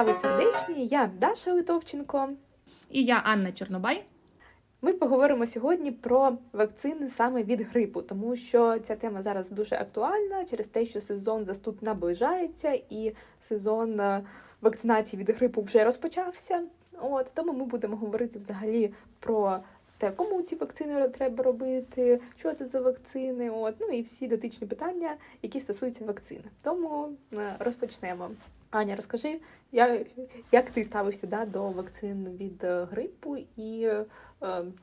Справи сердечні. Я Даша Литовченко. І я Анна Чорнобай. Ми поговоримо сьогодні про вакцини саме від грипу, тому що ця тема зараз дуже актуальна через те, що сезон застуд наближається, і сезон е, вакцинації від грипу вже розпочався. От тому ми будемо говорити взагалі про те, кому ці вакцини треба робити, що це за вакцини, от ну і всі дотичні питання, які стосуються вакцини. Тому е, розпочнемо. Аня, розкажи, як, як ти ставишся да, до вакцин від е, грипу і е,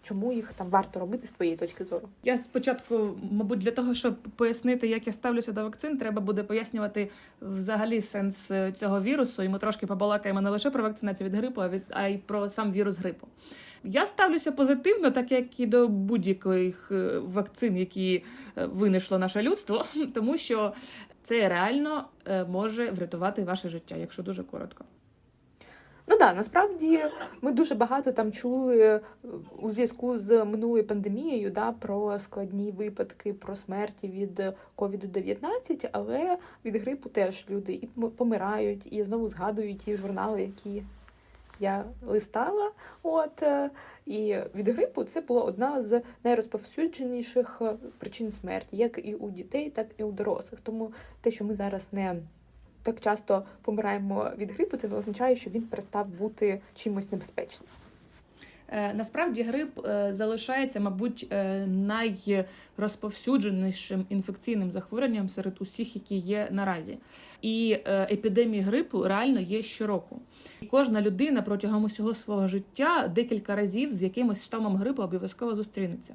чому їх там варто робити з твоєї точки зору? Я спочатку, мабуть, для того, щоб пояснити, як я ставлюся до вакцин, треба буде пояснювати взагалі сенс е, цього вірусу. І ми трошки побалакаємо не лише про вакцинацію від грипу, а від а й про сам вірус грипу. Я ставлюся позитивно, так як і до будь-яких е, вакцин, які винайшло наше людство, тому що це реально е, може врятувати ваше життя, якщо дуже коротко. Ну так, насправді ми дуже багато там чули е, у зв'язку з минулою пандемією да, про складні випадки, про смерті від ковіду 19 але від грипу теж люди і помирають, і знову згадують ті журнали, які я листала. От е, і від грипу це була одна з найрозповсюдженіших е, причин смерті, як і у дітей, так і у дорослих. Тому те, що ми зараз не так часто помираємо від грипу, це не означає, що він перестав бути чимось небезпечним. Е, Насправді грип е, залишається, мабуть, е, найрозповсюдженішим інфекційним захворюванням серед усіх, які є наразі. І епідемії грипу реально є щороку. І кожна людина протягом усього свого життя декілька разів з якимось штамом грипу обов'язково зустрінеться.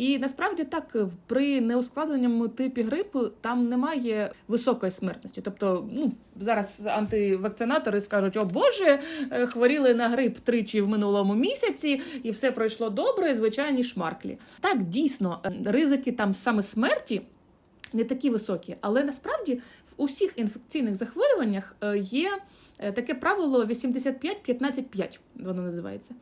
І насправді так при неускладненому типі грипу там немає високої смертності. Тобто, ну зараз антивакцинатори скажуть: о Боже, е, хворіли на грип тричі в минулому місяці, і все пройшло добре. Звичайні шмарклі. Так дійсно е, ризики там саме смерті. Не такі високі, але насправді в усіх інфекційних захворюваннях е, є е, таке правило 85-15-5, воно називається.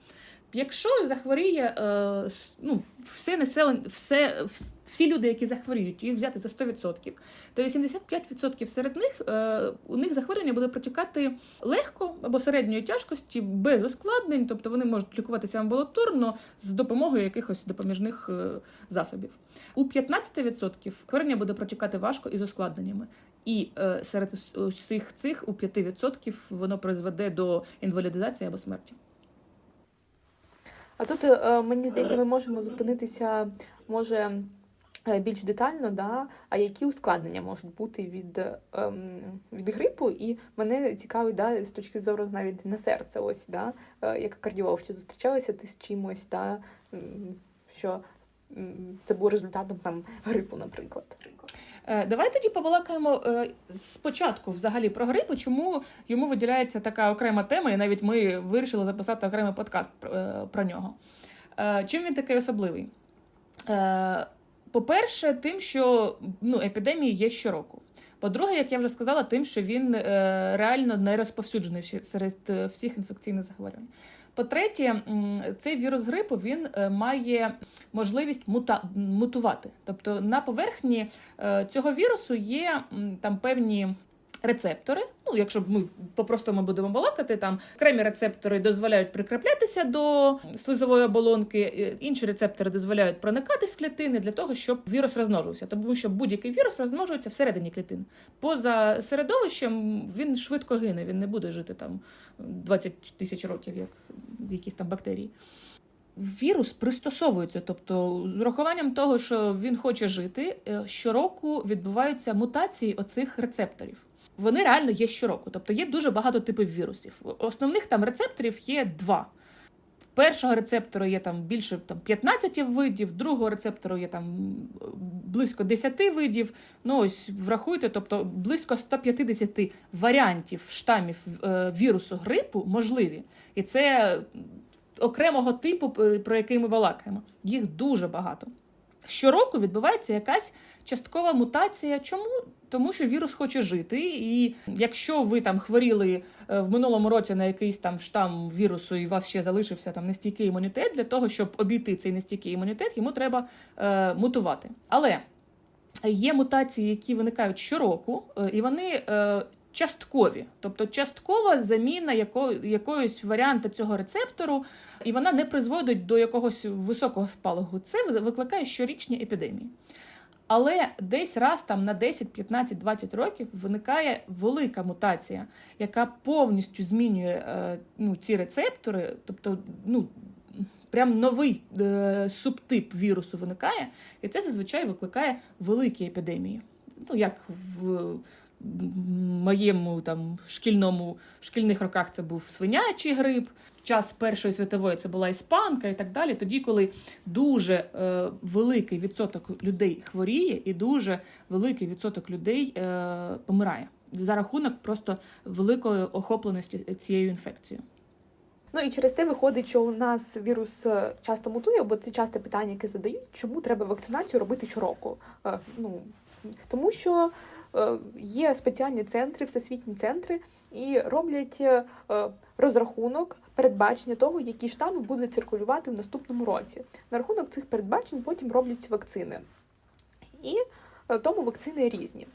Якщо захворіє е, ну, все населення, все, всі люди, які захворіють, їх взяти за 100%, то 85% серед них е, у них захворювання буде протікати легко або середньої тяжкості, без ускладнень, тобто вони можуть лікуватися амбулаторно з допомогою якихось допоміжних е, засобів. У 15% хворення буде протікати важко і з ускладненнями. І серед ус- усіх цих у 5% воно призведе до інвалідизації або смерті. А тут е, мені здається, ми можемо зупинитися, може. е, Більш детально, да, а які ускладнення можуть бути від, ем, від грипу, і мене цікавить да, з точки зору навіть на серце, ось да, е, як кардіолог, чи зустрічалася ти з чимось, да, що це було результатом там грипу, наприклад. Е, Давай тоді побалакаємо е, спочатку взагалі про грипу, чому йому виділяється така окрема тема, і навіть ми вирішили записати окремий подкаст про, е, нього. Чим він такий особливий? По-перше, тим, що ну, епідемії є щороку. По-друге, як я вже сказала, тим, що він реально найрозповсюдженіший серед всіх інфекційних захворювань. По-третє, цей вірус грипу він е, має можливість мута- мутувати. Тобто на поверхні е, цього вірусу є там певні. Рецептори, ну якщо ми по-простому будемо балакати, там окремі рецептори дозволяють прикріплятися до слизової оболонки, е, інші рецептори дозволяють проникати в клітини для того, щоб вірус розмножився. Тому що будь-який вірус розмножується всередині клітин. Поза середовищем він швидко гине, він не буде жити там 20 тисяч років, як якісь там бактерії вірус пристосовується, тобто з урахуванням того, що він хоче жити, е, щороку відбуваються мутації оцих рецепторів. Вони реально є щороку, тобто є дуже багато типів вірусів. Основних там рецепторів є два. Першого рецептору є там більше там, 15 видів, другого рецептору є там близько 10 видів. Ну ось врахуйте, тобто близько 150 варіантів штамів е, вірусу грипу можливі. І це окремого типу, про який ми балакаємо. Їх дуже багато. Щороку відбувається якась часткова мутація. Чому? Тому що вірус хоче жити, і якщо ви там хворіли е, в минулому році на якийсь там штам вірусу, і у вас ще залишився там нестійкий імунітет, для того, щоб обійти цей нестійкий імунітет, йому треба е, мутувати. Але є мутації, які виникають щороку, е, і вони е, часткові, тобто часткова заміна яко, якоїсь варіанта цього рецептору, і вона не призводить до якогось високого спалаху. Це викликає щорічні епідемії. Але десь раз там на 10, 15, 20 років виникає велика мутація, яка повністю змінює е, ну, ці рецептори, тобто, ну. Прям новий е, субтип вірусу виникає, і це зазвичай викликає великі епідемії. Ну, як в моєму там шкільному в шкільних роках це був свинячий грип. Час Першої світової це була іспанка і так далі. Тоді, коли дуже е, великий відсоток людей хворіє, і дуже великий відсоток людей е, помирає за рахунок просто великої охопленості цією інфекцією. Ну і через те виходить, що у нас вірус е, часто мутує, бо це часте питання, яке задають, чому треба вакцинацію робити щороку. Е, Ну тому що є спеціальні центри, всесвітні центри, і роблять е, розрахунок передбачення того, які штами будуть циркулювати в наступному році. На рахунок цих передбачень потім роблять вакцини. І е, тому вакцини різні.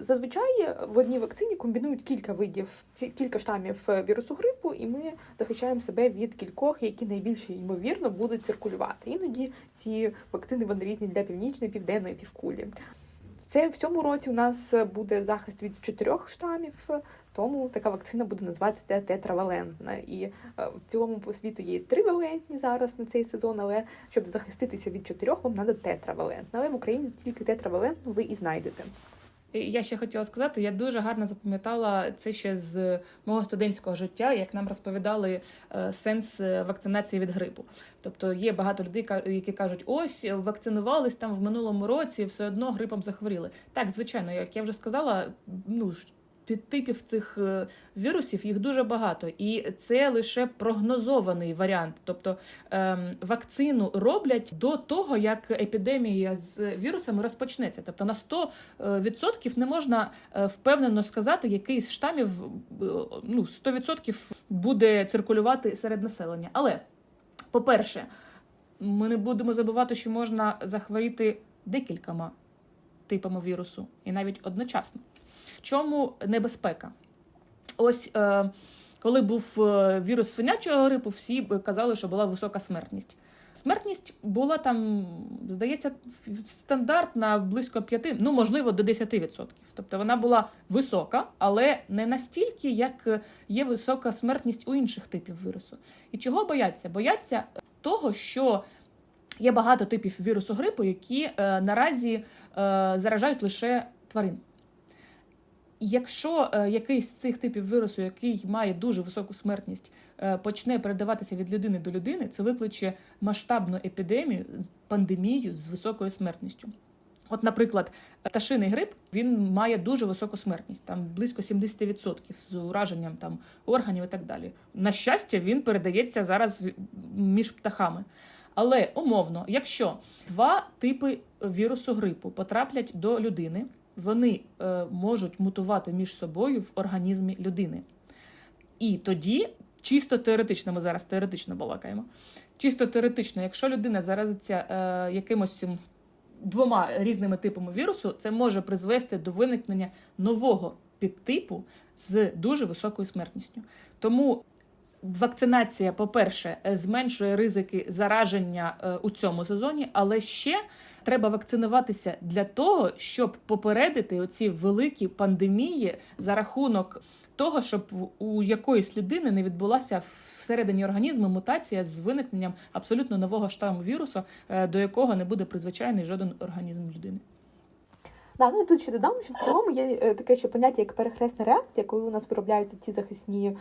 Зазвичай в одній вакцині комбінують кілька видів, кілька штамів е, вірусу грипу, і ми захищаємо себе від кількох, які найбільше ймовірно будуть циркулювати. Іноді ці вакцини вони різні для північної, південної півкулі. Це в цьому році у нас буде захист від чотирьох штамів, тому така вакцина буде називатися тетравалентна. І е, в цілому по світу є тривалентні зараз на цей сезон, але щоб захиститися від чотирьох, вам треба тетравалентна. Але в Україні тільки тетравалентну ви і знайдете. Я ще хотіла сказати, я дуже гарно запам'ятала це ще з мого студентського життя, як нам розповідали е, сенс вакцинації від грипу. Тобто є багато людей, які кажуть, ось вакцинувались там в минулому році, все одно грипом захворіли. Так, звичайно, як я вже сказала, ну типів цих е, вірусів їх дуже багато, і це лише прогнозований варіант. Тобто ем, вакцину роблять до того, як епідемія з вірусами розпочнеться. Тобто на 100% е, не можна е, впевнено сказати, який з штамів ну, 100% буде циркулювати серед населення. Але, по-перше, ми не будемо забувати, що можна захворіти декількома типами вірусу, і навіть одночасно чому небезпека? Ось е, коли був е, вірус свинячого грипу, всі казали, що була висока смертність. Смертність була там, здається, стандартна близько 5, ну можливо, до 10%. Тобто вона була висока, але не настільки, як є висока смертність у інших типів вірусу. І чого бояться? Бояться того, що є багато типів вірусу грипу, які е, наразі е, заражають лише тварин. Якщо е, якийсь з цих типів вірусу, який має дуже високу смертність, е, почне передаватися від людини до людини, це викличе масштабну епідемію, пандемію з високою смертністю. От, наприклад, пташиний грип він має дуже високу смертність, там близько 70% з ураженням там органів і так далі. На щастя, він передається зараз між птахами. Але умовно, якщо два типи вірусу грипу потраплять до людини вони е, можуть мутувати між собою в організмі людини. І тоді, чисто теоретично, ми зараз теоретично балакаємо. Чисто теоретично, якщо людина заразиться е, якимось двома різними типами вірусу, це може призвести до виникнення нового підтипу з дуже високою смертністю. Тому вакцинація, по-перше, зменшує ризики зараження е, у цьому сезоні, але ще треба вакцинуватися для того, щоб попередити оці великі пандемії за рахунок того, щоб у якоїсь людини не відбулася всередині організму мутація з виникненням абсолютно нового штаму вірусу, е, до якого не буде призвичайний жоден організм людини. Да, ну і тут ще додам, що в цілому є е, таке ще поняття, як перехресна реакція, коли у нас виробляються ті захисні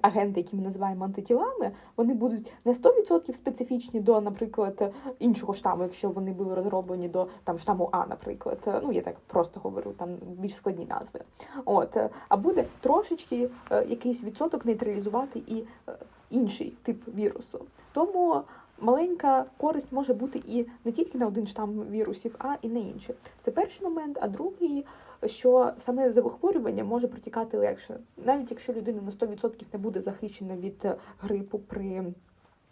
агенти, які ми називаємо антитілами, вони будуть не 100% специфічні до, наприклад, іншого штаму, якщо вони були розроблені до там штаму А, наприклад. Ну я так просто говорю, там більш складні назви. От а буде трошечки е, якийсь відсоток нейтралізувати і е, інший тип вірусу. Тому маленька користь може бути і не тільки на один штам вірусів, а і на інші. Це перший момент, а другий, що саме захворювання може протікати легше, навіть якщо людина на 100% не буде захищена від грипу при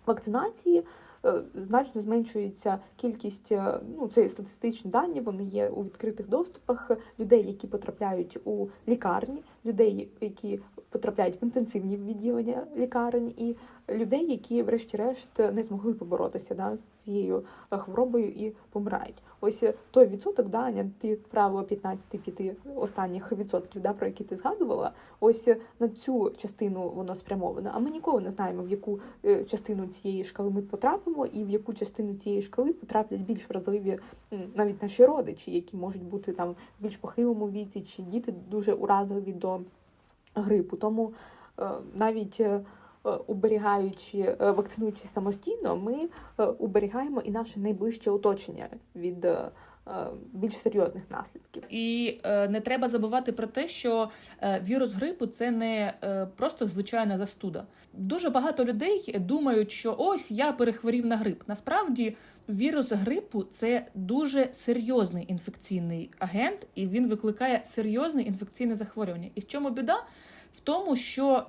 вакцинації. Е, значно зменшується кількість, е, ну це статистичні дані, вони є у відкритих доступах людей, які потрапляють у лікарні, людей, які потрапляють в інтенсивні відділення лікарень, і людей, які, врешті-решт, не змогли поборотися да, з цією е, хворобою і помирають. Ось е, той відсоток, да, Аня, ті правило 15-5 останніх відсотків, да, про які ти згадувала, ось е, на цю частину воно спрямовано. А ми ніколи не знаємо, в яку е, частину цієї шкали ми потрапимо, і в яку частину цієї шкали потраплять більш вразливі навіть наші родичі, які можуть бути там в більш похилому віці, чи діти дуже уразливі до грипу. Тому навіть е, е, е, вакцинуючись самостійно, ми е, уберігаємо і наше найближче оточення від більш серйозних наслідків. І не треба забувати про те, що вірус грипу це не просто звичайна застуда. Дуже багато людей думають, що ось я перехворів на грип. Насправді, вірус грипу це дуже серйозний інфекційний агент, і він викликає серйозне інфекційне захворювання. І в чому біда? В тому, що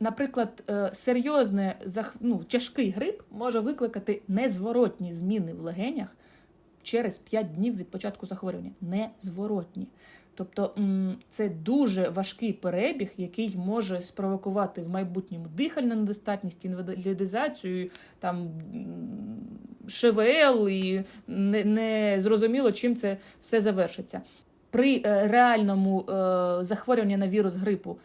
Наприклад, е, серйозне ну, тяжкий грип може викликати незворотні зміни в легенях через 5 днів від початку захворювання. Незворотні. Тобто це дуже важкий перебіг, який може спровокувати в майбутньому дихальну недостатність, інвалідизацію, там ШВЛ, і не, не зрозуміло, чим це все завершиться. При е, реальному е, захворюванні на вірус грипу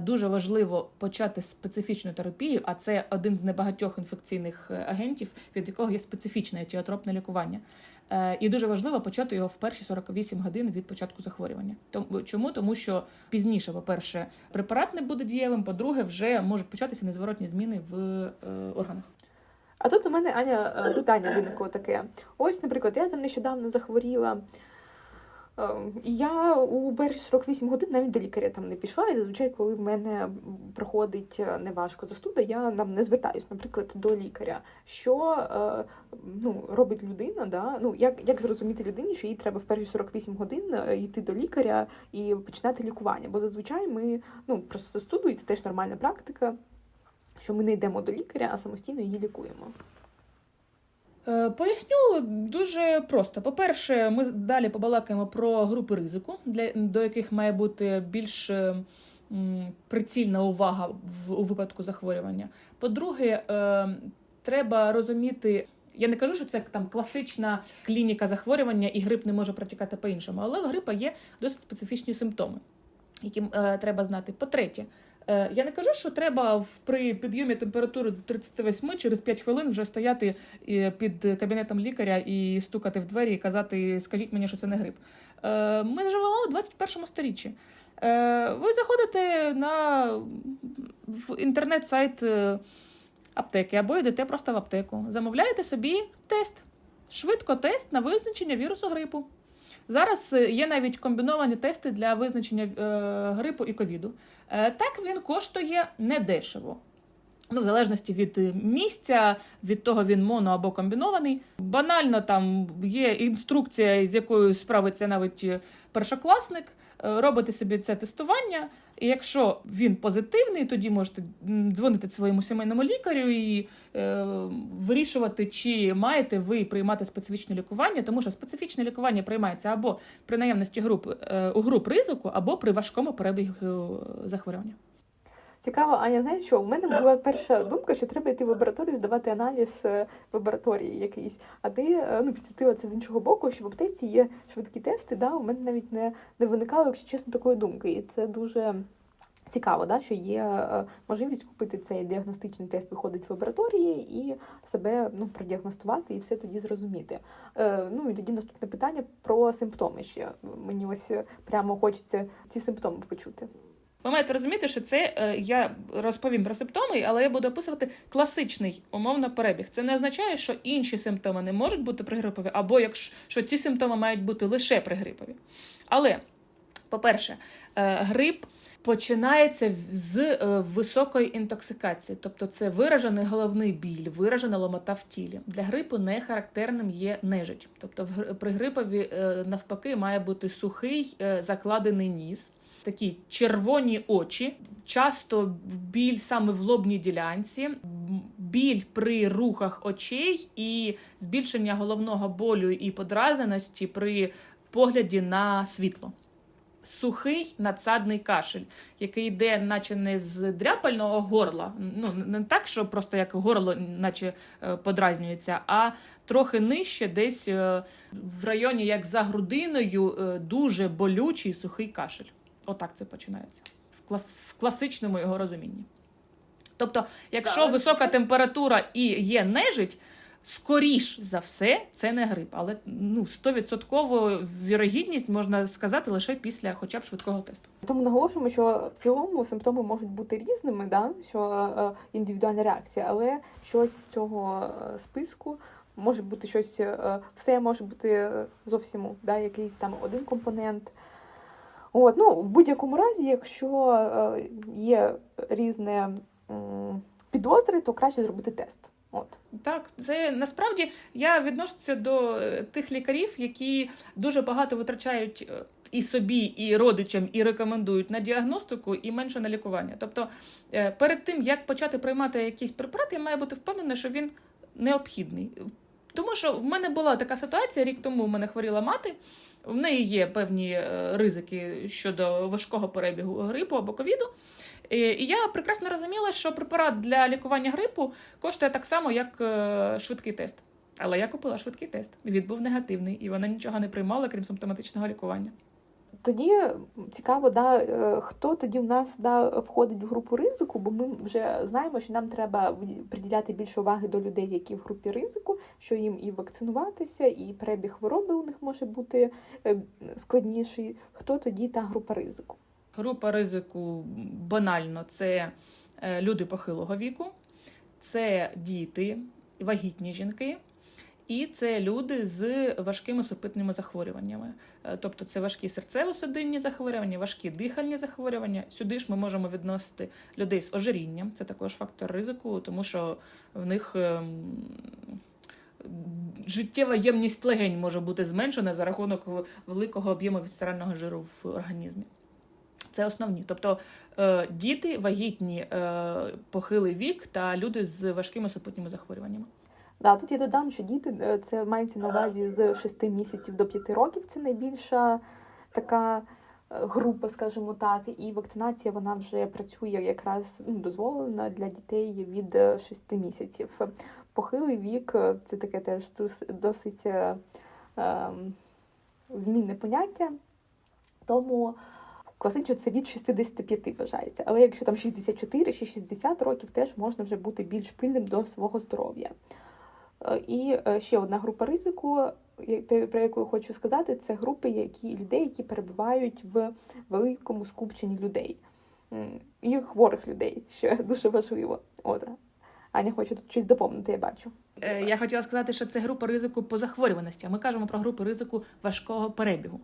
дуже важливо почати специфічну терапію, а це один з небагатьох інфекційних е, агентів, від якого є специфічне етіотропне лікування. Е, І дуже важливо почати його в перші 48 годин від початку захворювання. Чому? Тому що пізніше, по-перше, препарат не буде дієвим, по-друге, вже можуть початися незворотні зміни в е, органах. А тут у мене Аня е, питання виникло таке. Ось, наприклад, я там нещодавно захворіла. Е, І я у перші 48 годин навіть до лікаря там не пішла. І зазвичай, коли в мене проходить е, неважко застуда, я там не звертаюсь, наприклад, до лікаря. Що е, ну, робить людина? Да? Ну, як, як зрозуміти людині, що їй треба в перші 48 годин е, йти до лікаря і починати лікування? Бо зазвичай ми ну, просто застуду, і це теж нормальна практика, що ми не йдемо до лікаря, а самостійно її лікуємо. Е, Поясню дуже просто. По-перше, ми далі побалакаємо про групи ризику, для, до яких має бути більш е, прицільна увага в, у випадку захворювання. По-друге, е, треба розуміти. Я не кажу, що це там класична клініка захворювання, і грип не може протікати по-іншому, але в грипа є досить специфічні симптоми, які е, треба знати. По-третє, я не кажу, що треба при підйомі температури до 38 через 5 хвилин вже стояти е, під кабінетом лікаря і стукати в двері і казати: скажіть мені, що це не грип. Е, Ми живемо у 21 сторіччі. Е, Ви заходите на в інтернет-сайт е, аптеки або йдете просто в аптеку. Замовляєте собі тест. Швидко тест на визначення вірусу грипу. Зараз е, є навіть комбіновані тести для визначення е, грипу і ковіду. Е, так він коштує недешево. Ну, в залежності від місця, від того він моно або комбінований. Банально там є інструкція, з якою справиться навіть першокласник. Е, Робите собі це тестування, і якщо він позитивний, тоді можете дзвонити своєму сімейному лікарю і е, вирішувати, чи маєте ви приймати специфічне лікування, тому що специфічне лікування приймається або при наявності груп е, у груп ризику, або при важкому перебігу е, захворювання. Цікаво, Аня, знаєш що? У мене була перша думка, що треба йти в лабораторію, здавати аналіз е, в лабораторії якийсь. А ти е, ну, підсвітила це з іншого боку, що в аптеці є швидкі тести. Да? У мене навіть не, не виникало, якщо чесно, такої думки. І це дуже цікаво, да? що є е, можливість купити цей діагностичний тест, виходить в лабораторії і себе ну, продіагностувати і все тоді зрозуміти. Е, ну і тоді наступне питання про симптоми ще. Мені ось прямо хочеться ці симптоми почути. Ви маєте розуміти, що це е, я розповім про симптоми, але я буду описувати класичний умовно перебіг. Це не означає, що інші симптоми не можуть бути пригрипові, або якщо що ці симптоми мають бути лише пригрипові. Але, по-перше, е, грип. Починається з е, високої інтоксикації, тобто це виражений головний біль, виражена ломота в тілі. Для грипу не характерним є нежить. Тобто в при грипові е, навпаки має бути сухий е, закладений ніс, такі червоні очі, часто біль саме в лобній ділянці, біль при рухах очей і збільшення головного болю і подразненості при погляді на світло. Сухий надсадний кашель, який йде, наче не з дряпального горла, ну не так, що просто як горло, наче е, подразнюється, а трохи нижче, десь е, в районі, як за грудиною, е, дуже болючий сухий кашель. Отак це починається в, клас, в класичному його розумінні. Тобто, якщо Так. висока температура і є нежить, скоріш за все, це не грип. Але ну, 100% вірогідність можна сказати лише після хоча б швидкого тесту. Тому наголошуємо, що в цілому симптоми можуть бути різними, да? що е, індивідуальна реакція, але щось з цього е, списку може бути щось, е, все може бути е, зовсім да, якийсь там один компонент. От, ну, в будь-якому разі, якщо е, є різне підозри, то краще зробити тест. От. Так, це насправді я відношуся до е, тих лікарів, які дуже багато витрачають е, і собі, і родичам, і рекомендують на діагностику і менше на лікування. Тобто, перед тим як почати приймати якийсь препарат, я маю бути впевнена, що він необхідний. Тому що в мене була така ситуація, рік тому в мене хворіла мати. В неї є певні е, ризики щодо важкого перебігу грипу або ковіду. І я прекрасно розуміла, що препарат для лікування грипу коштує так само, як е, швидкий тест. Але я купила швидкий тест. Він був негативний, і вона нічого не приймала, крім симптоматичного лікування. Тоді цікаво, да, е, хто тоді в нас да, входить в групу ризику, бо ми вже знаємо, що нам треба приділяти більше уваги до людей, які в групі ризику, що їм і вакцинуватися, і перебіг хвороби у них може бути е, складніший. Хто тоді та група ризику? Група ризику банально це е, люди похилого віку, це діти, вагітні жінки. І це люди з важкими супутніми захворюваннями, Е, тобто це важкі серцево-судинні захворювання, важкі дихальні захворювання. Сюди ж ми можемо відносити людей з ожирінням, це також фактор ризику, тому що в них ем, життєва ємність легень може бути зменшена за рахунок великого об'єму вісцерального жиру в організмі. Це основні. Тобто е, діти, вагітні, е, похилий вік та люди з важкими супутніми захворюваннями. Да, тут я додам, що діти е, це мається на увазі з 6 місяців до 5 років. Це найбільша така е, група, скажімо так, і вакцинація вона вже працює якраз ну, дозволена для дітей від 6 місяців. Похилий вік е, це таке теж досить е, ем, змінне поняття. Тому класично це від 65 вважається. Але якщо там 64 чи 60 років, теж можна вже бути більш пильним до свого здоров'я. Е, І е, ще одна група ризику, про- яку я хочу сказати, це групи які, людей, які перебувають в великому скупченні людей. І хворих людей, що дуже важливо. От. Аня хоче тут щось доповнити, я бачу. Е, Я хотіла сказати, що це група ризику по захворюваності. Ми кажемо про групу ризику важкого перебігу.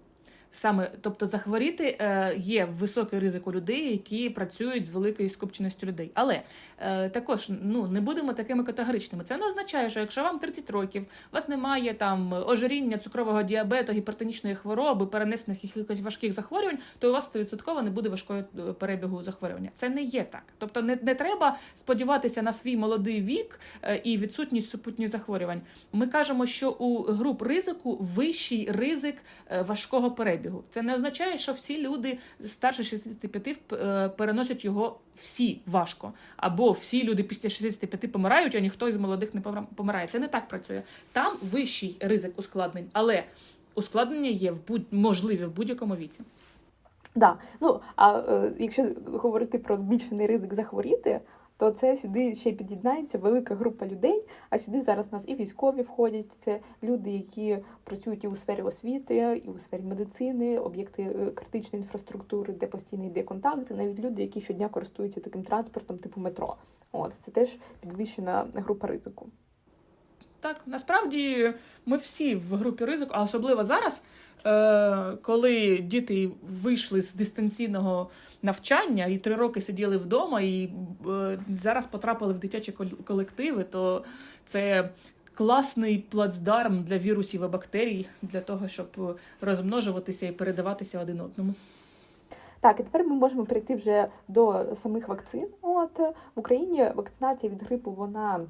Саме, тобто, захворіти е, є високий ризик у людей, які працюють з великою скупченістю людей. Але е, також ну не будемо такими категоричними. Це не означає, що якщо вам 30 років, у вас немає там ожиріння, цукрового діабету, гіпертонічної хвороби, перенесених якихось важких захворювань, то у вас 100% не буде важкого е, перебігу захворювання. Це не є так. Тобто, не, не треба сподіватися на свій молодий вік і відсутність супутніх захворювань. Ми кажемо, що у груп ризику вищий ризик важкого перебігу. Це не означає, що всі люди старше 65 е, переносять його всі важко, або всі люди після 65 помирають, а ніхто із молодих не помирає. Це не так працює. Там вищий ризик ускладнень, але ускладнення є в будь можливі в будь-якому віці. Да. Ну, а е, якщо говорити про збільшений ризик захворіти, то це сюди ще під'єднається велика група людей. А сюди зараз у нас і військові входять. Це люди, які працюють і у сфері освіти, і у сфері медицини, об'єкти е, критичної інфраструктури, де постійно йде контакт, навіть люди, які щодня користуються таким транспортом, типу метро. От це теж підвищена група ризику. Так, насправді ми всі в групі ризику, а особливо зараз, коли діти вийшли з дистанційного навчання і три роки сиділи вдома, і е, зараз потрапили в дитячі кол- колективи, то це класний плацдарм для вірусів і бактерій для того, щоб розмножуватися і передаватися один одному. Так, і тепер ми можемо перейти вже до самих вакцин. От в Україні вакцинація від грипу вона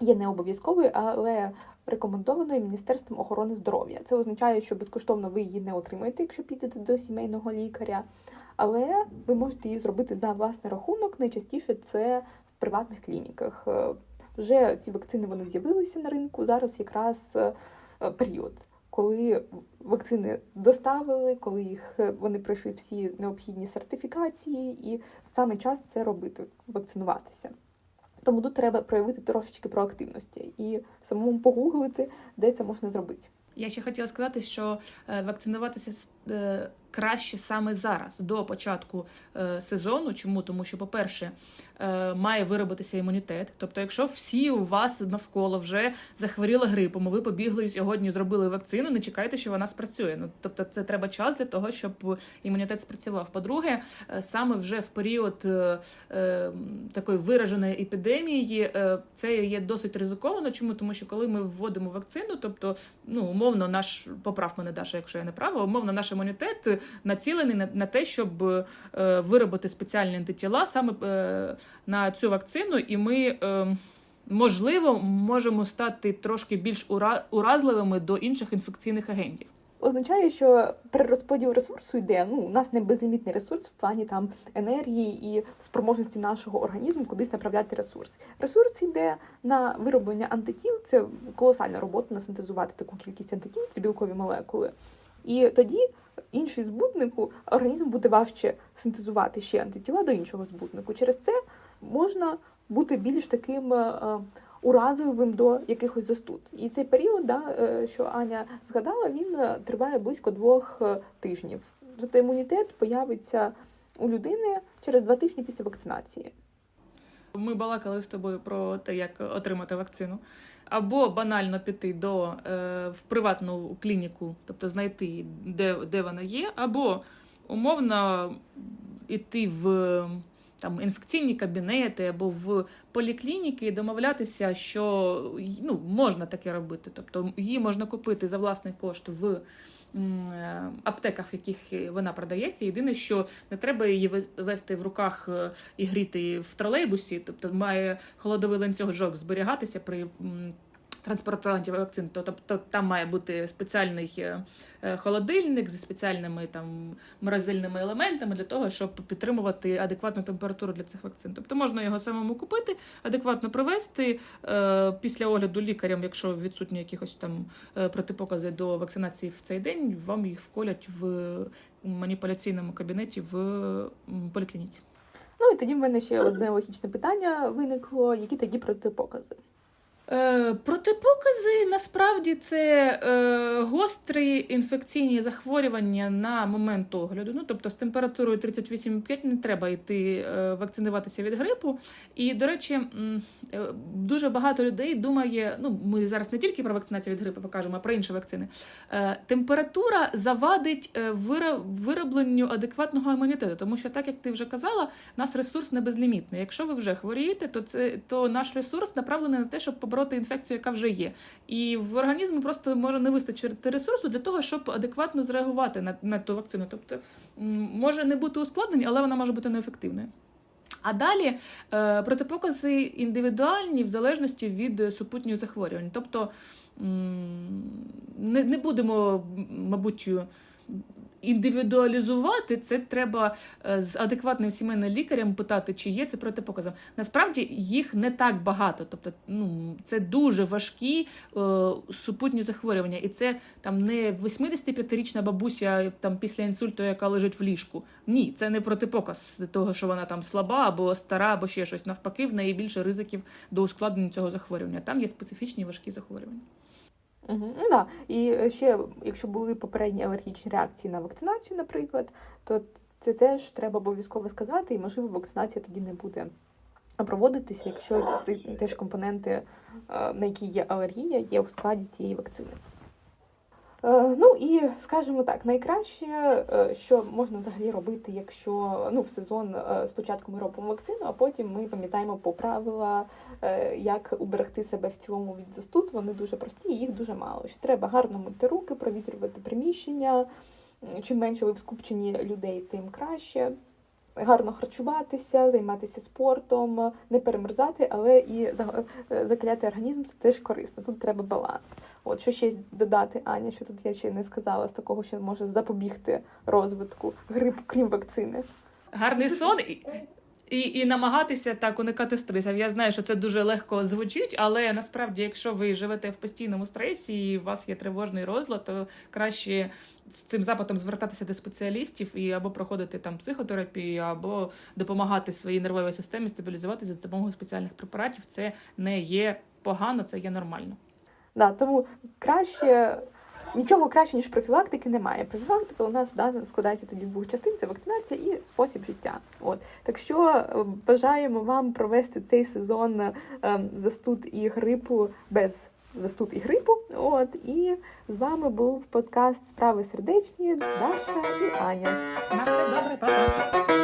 є не обов'язковою, але рекомендованою Міністерством охорони здоров'я. Це означає, що безкоштовно ви її не отримаєте, якщо підете до сімейного лікаря. Але ви можете її зробити за власний рахунок. Найчастіше це в приватних клініках. Е, Вже ці вакцини вони з'явилися на ринку. Зараз якраз е, період, коли вакцини доставили, коли їх е, вони пройшли всі необхідні сертифікації, і саме час це робити, вакцинуватися. Тому тут треба проявити трошечки проактивності і самому погуглити, де це можна зробити. Я ще хотіла сказати, що е, вакцинуватися е, краще саме зараз, до початку е, сезону. Чому? Тому що, по-перше, е, має виробитися імунітет. Тобто, якщо всі у вас навколо вже захворіли грипом, ви побігли сьогодні зробили вакцину, не чекайте, що вона спрацює. Ну тобто, це треба час для того, щоб імунітет спрацював. По-друге, е, саме вже в період е, е, такої вираженої епідемії, е, це є досить ризиковано. Чому? Тому що коли ми вводимо вакцину, тобто, ну умовно, наш поправ мене Даша, якщо я не права, умовно, наш імунітет націлений на, на те, щоб е, виробити спеціальні антитіла саме е, на цю вакцину, і ми. Е, Можливо, можемо стати трошки більш ура- уразливими до інших інфекційних агентів. Означає, що перерозподіл ресурсу йде. Ну, у нас не безлімітний ресурс в плані там енергії і спроможності нашого організму кудись направляти ресурс. Ресурс йде на вироблення антитіл. Це колосальна робота насинтезувати таку кількість антитіл, це білкові молекули. І тоді інший збуднику організм буде важче синтезувати ще антитіла до іншого збуднику. Через це можна бути більш таким е, уразливим до якихось застуд. І цей період, да, е, що Аня згадала, він е, триває близько двох е, тижнів. Тобто імунітет появиться у людини через два тижні після вакцинації. Ми балакали з тобою про те, як отримати вакцину. Або банально піти до е, в приватну клініку, тобто знайти, де, де вона є, або умовно йти в там інфекційні кабінети або в поліклініки і домовлятися, що ну, можна таке робити. Тобто її можна купити за власний кошт в аптеках, в яких вона продається. Єдине, що не треба її вести в руках е, і гріти в тролейбусі, тобто має холодовий ланцюжок зберігатися при. М, вакцин, то тобто там має бути спеціальний е, е, холодильник зі спеціальними там морозильними елементами для того, щоб підтримувати адекватну температуру для цих вакцин. Тобто можна його самому купити, адекватно провести е, після огляду лікарям, якщо відсутні якихось там протипокази до вакцинації в цей день, вам їх вколять в маніпуляційному кабінеті в поліклініці. Ну і тоді в мене ще одне логічне питання виникло: які тоді протипокази? Е, протипокази насправді це е, гострі інфекційні захворювання на момент огляду. Ну тобто з температурою 38,5 не треба йти е, вакцинуватися від грипу. І, до речі, е, дуже багато людей думає. Ну, ми зараз не тільки про вакцинацію від грипу покажемо, а про інші вакцини. Е, температура завадить е, виробленню адекватного імунітету, тому що, так як ти вже казала, у нас ресурс не безлімітний. Якщо ви вже хворієте, то це то наш ресурс направлений на те, щоб побороти інфекцію, яка вже є. І в організму просто може не вистачити ресурсу для того, щоб адекватно зреагувати на, на ту вакцину. Тобто може не бути ускладнень, але вона може бути неефективною. А далі е, протипокази індивідуальні в залежності від супутніх захворювань. Тобто не, не будемо, мабуть, індивідуалізувати це треба е, з адекватним сімейним лікарем питати, чи є це протипоказом. Насправді їх не так багато. Тобто, ну це дуже важкі е, супутні захворювання, і це там не 85-річна бабуся там після інсульту, яка лежить в ліжку. Ні, це не протипоказ того, що вона там слаба або стара, або ще щось. Навпаки, в неї більше ризиків до ускладнення цього захворювання. Там є специфічні важкі захворювання. Угу. Да. І ще, якщо були попередні алергічні реакції на вакцинацію, наприклад, то це теж треба обов'язково сказати, і можливо вакцинація тоді не буде проводитися, якщо теж компоненти, е, на які є алергія, є у складі цієї вакцини. Е, Ну і скажімо так, найкраще, е, що можна взагалі робити, якщо ну в сезон е, спочатку ми робимо вакцину, а потім ми пам'ятаємо по правила, як уберегти себе в цілому від застуд. Вони дуже прості, їх дуже мало. Що треба гарно мити руки, провітрювати приміщення, чим менше ви в скупченні людей, тим краще. Гарно харчуватися, займатися спортом, не перемерзати, але і е, закаляти організм це теж корисно. Тут треба баланс. От що ще додати, Аня, що тут я ще не сказала з такого, що може запобігти розвитку грипу, крім вакцини. Гарний сон і, і, намагатися так уникати стресів. Я знаю, що це дуже легко звучить, але насправді, якщо ви живете в постійному стресі і у вас є тривожний розлад, то краще з цим запитом звертатися до спеціалістів і або проходити там психотерапію, або допомагати своїй нервовій системі стабілізуватися за допомогою спеціальних препаратів. Це не є погано, це є нормально. Да, тому краще нічого краще, ніж профілактики, немає. Профілактика у нас да, складається тоді з двох частин: це вакцинація і спосіб життя. От так що е, бажаємо вам провести цей сезон е, застуд і грипу без застуд і грипу. От і з вами був подкаст Справи сердечні Даша і Аня. На все добре, па-па.